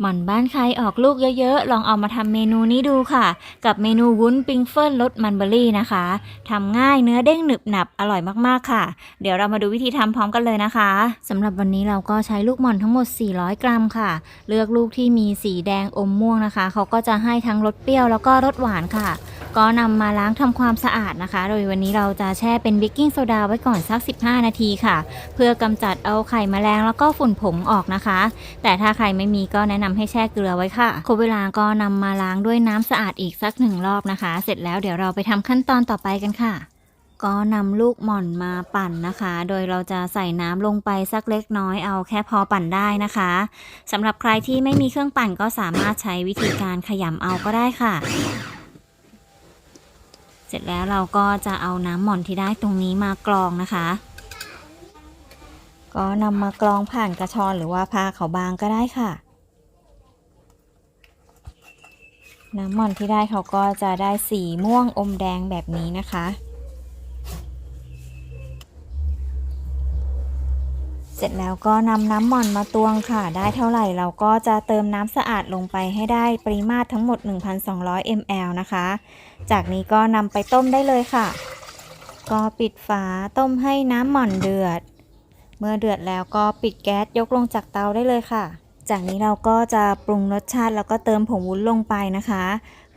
หม่อนบ้านใครออกลูกเยอะๆ ลองเอามาทำเมนูนี้ดูค่ะ กับเมนูวุ้นปิงเฟิลรสมันเบอร์รี่นะคะทำง่ายเนื้อเด้งหนึบหนับอร่อยมากๆค่ะ เดี๋ยวเรามาดูวิธีทำพร้อมกันเลยนะคะสำหรับวันนี้เราก็ใช้ลูกหม่อนทั้งหมด 400 กรัมค่ะ เลือกลูกที่มีสีแดงอมม่วงนะคะ เขาก็จะให้ทั้งรสเปรี้ยวแล้วก็รสหวานค่ะ ก็นำมาล้างทำความสะอาดนะคะ โดยวันนี้เราจะแช่เป็นเบกกิ้งโซดาไว้ก่อนสัก 15 นาทีค่ะ เพื่อกำจัดเอาไข่แมลงแล้วก็ฝุ่นผงออกนะคะ แต่ถ้าใครไม่มีก็แนะนำให้แช่เกลือไว้ค่ะครบเวลาก็นำมาล้างด้วยน้ำสะอาดอีกสักหนึ่งรอบนะคะ เสร็จแล้วเดี๋ยวเราไปทำขั้นตอนต่อไปกันค่ะก็นำลูกหม่อนมาปั่นนะคะ โดยเราจะใส่น้ำลงไปสักเล็กน้อยเอาแค่พอปั่นได้นะคะสำหรับใครที่ไม่มีเครื่องปั่นก็สามารถใช้วิธีการขยำเอาก็ได้ค่ะ ร็จแล้วเราก็จะเอาน้ำหม่อนที่ได้ตรงนี้มากรองนะคะ ก็นำมากรองผ่านกระชอนหรือว่าผ้าเขาบางก็ได้ค่ะ น้ำหม่อนที่ได้เขาก็จะได้สีม่วงอมแดงแบบนี้นะคะ เส ร็จแล้วก็นำน้ำหม่อนมาตวงค่ะ ได้เท่าไหร่เราก็จะเติมน้ำสะอาดลงไปให้ได้ปริมาตรทั้งหมด 1,200 ml นะคะ จากนี้ก็นำไปต้มได้เลยค่ะ ก็ปิดฝาต้มให้น้ำหม่อนเดือด เมื่อเดือดแล้วก็ปิดแก๊สยกลงจากเตาได้เลยค่ะ จากนี้เราก็จะปรุงรสชาติแล้วก็เติมผงวุ้นลงไปนะคะ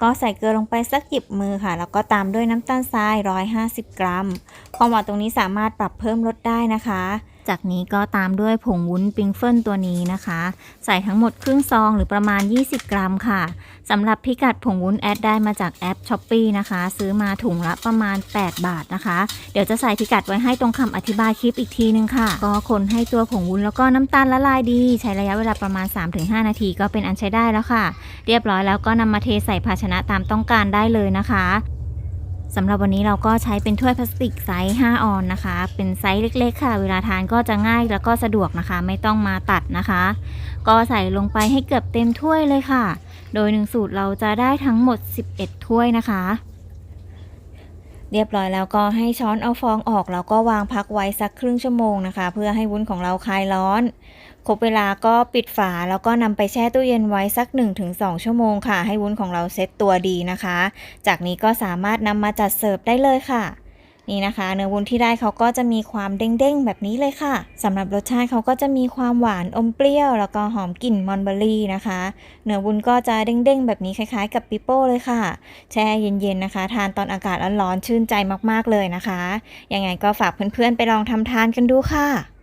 ก็ใส่เกลือลงไปสักหยิบมือค่ะ แล้วก็ตามด้วยน้ำตาลทราย 150 กรัม ความหวานตรงนี้สามารถปรับเพิ่มรสได้นะคะ จากนี้ก็ตามด้วยผงวุ้นปิงเฟิลตัวนี้นะคะ ใส่ทั้งหมดครึ่งซองหรือประมาณ 20 กรัมค่ะสำหรับพิกัดผงวุ้นแอดได้มาจากแอป s h อ p e e นะคะ ซื้อมาถุงละประมาณ 8 บาทนะคะ เดี๋ยวจะใส่พิกัดไว้ให้ตรงคำอธิบายคลิปอีกทีนึงค่ะ ก็คนให้ตัวผงวุ้นแล้วก็น้ำตาลละลายดี ใช้ระยะเวลาประมาณ 3-5 นาทีก็เป็นอันใช้ได้แล้วค่ะ เรียบร้อยแล้วก็นำมาเทใส่ภาชนะตามต้องการได้เลยนะคะ สำหรับวันนี้เราก็ใช้เป็นถ้วยพลาสติกไซส์ 5 ออนนะคะ เป็นไซส์เล็กๆ ค่ะ เวลาทานก็จะง่ายแล้วก็สะดวกนะคะ ไม่ต้องมาตัดนะคะ ก็ใส่ลงไปให้เกือบเต็มถ้วยเลยค่ะ โดยหนึ่งสูตรเราจะได้ทั้งหมด 11 ถ้วยนะคะ เรียบร้อยแล้วก็ให้ช้อนเอาฟองออกแล้วก็วางพักไว้สักครึ่งชั่วโมงนะคะ เพื่อให้วุ้นของเราคลายร้อน ครบเวลาก็ปิดฝาแล้วก็นำไปแช่ตู้เย็นไว้สัก 1-2 ชั่วโมงค่ะ ให้วุ้นของเราเซ็ตตัวดีนะคะ จากนี้ก็สามารถนำมาจัดเสิร์ฟได้เลยค่ะนี่นะคะ เนื้อวุ้นที่ได้เขาก็จะมีความเด้งๆ แบบนี้เลยค่ะสำหรับรสชาติเขาก็จะมีความหวานอมเปรี้ยว แล้วก็หอมกลิ่นมอนเบอรี่นะคะ เนื้อวุ้นก็จะเด้งๆ แบบนี้คล้ายๆ กับปิโป้เลยค่ะ แช่เย็นๆนะคะ ทานตอนอากาศร้อนๆชื่นใจมากๆเลยนะคะยังไงก็ฝากเพื่อนๆไปลองทำทานกันดูค่ะ